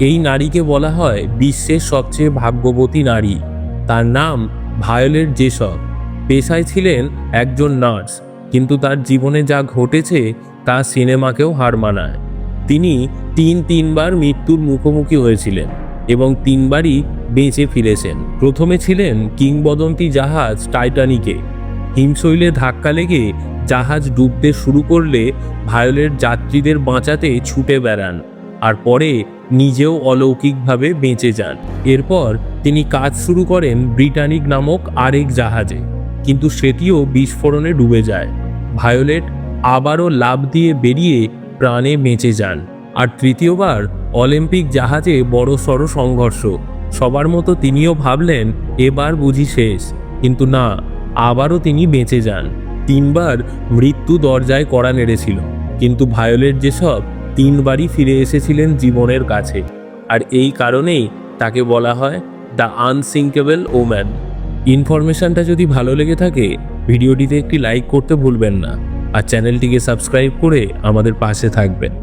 এই নারীকে বলা হয় বিশ্বের সবচেয়ে ভাগ্যবতী নারী। তার নাম ভায়োলেট জেসব। পেশায় ছিলেন একজন নার্স, কিন্তু তার জীবনে যা ঘটেছে তা সিনেমাকেও হার মানায়। তিনি তিন তিনবার মৃত্যুর মুখোমুখি হয়েছিলেন এবং তিনবারই বেঁচে ফিরেছেন। প্রথমে ছিলেন কিংবদন্তি জাহাজ টাইটানিকে। হিমশৈলে ধাক্কা লেগে জাহাজ ডুবতে শুরু করলে ভায়োলেট যাত্রীদের বাঁচাতে ছুটে বেড়ান। আর পরে নিজেও অলৌকিকভাবে বেঁচে যান। এরপর তিনি কাজ শুরু করেন ব্রিটানিক নামক আরেক জাহাজে, কিন্তু সেটিও বিস্ফোরণে ডুবে যায়। ভায়োলেট আবারও লাভ দিয়ে বেরিয়ে প্রাণে বেঁচে যান। আর তৃতীয়বার অলিম্পিক জাহাজে বড় সড় সংঘর্ষ, সবার মতো তিনিও ভাবলেন, এবার বুঝি শেষ। কিন্তু না, আবারও তিনি বেঁচে যান। তিনবার মৃত্যু দরজায় কড়া নেড়েছিল, কিন্তু ভায়োলেট যেসব তিনবারই ফিরে এসেছিলেন জীবনের কাছে। আর এই কারণেই তাকে বলা হয় দ্য আনসিঙ্কেবল ওম্যান। ইনফরমেশনটা যদি ভালো লেগে থাকে, ভিডিওটিতে একটি লাইক করতে ভুলবেন না। আর চ্যানেলটিকে সাবস্ক্রাইব করে আমাদের পাশে থাকবেন।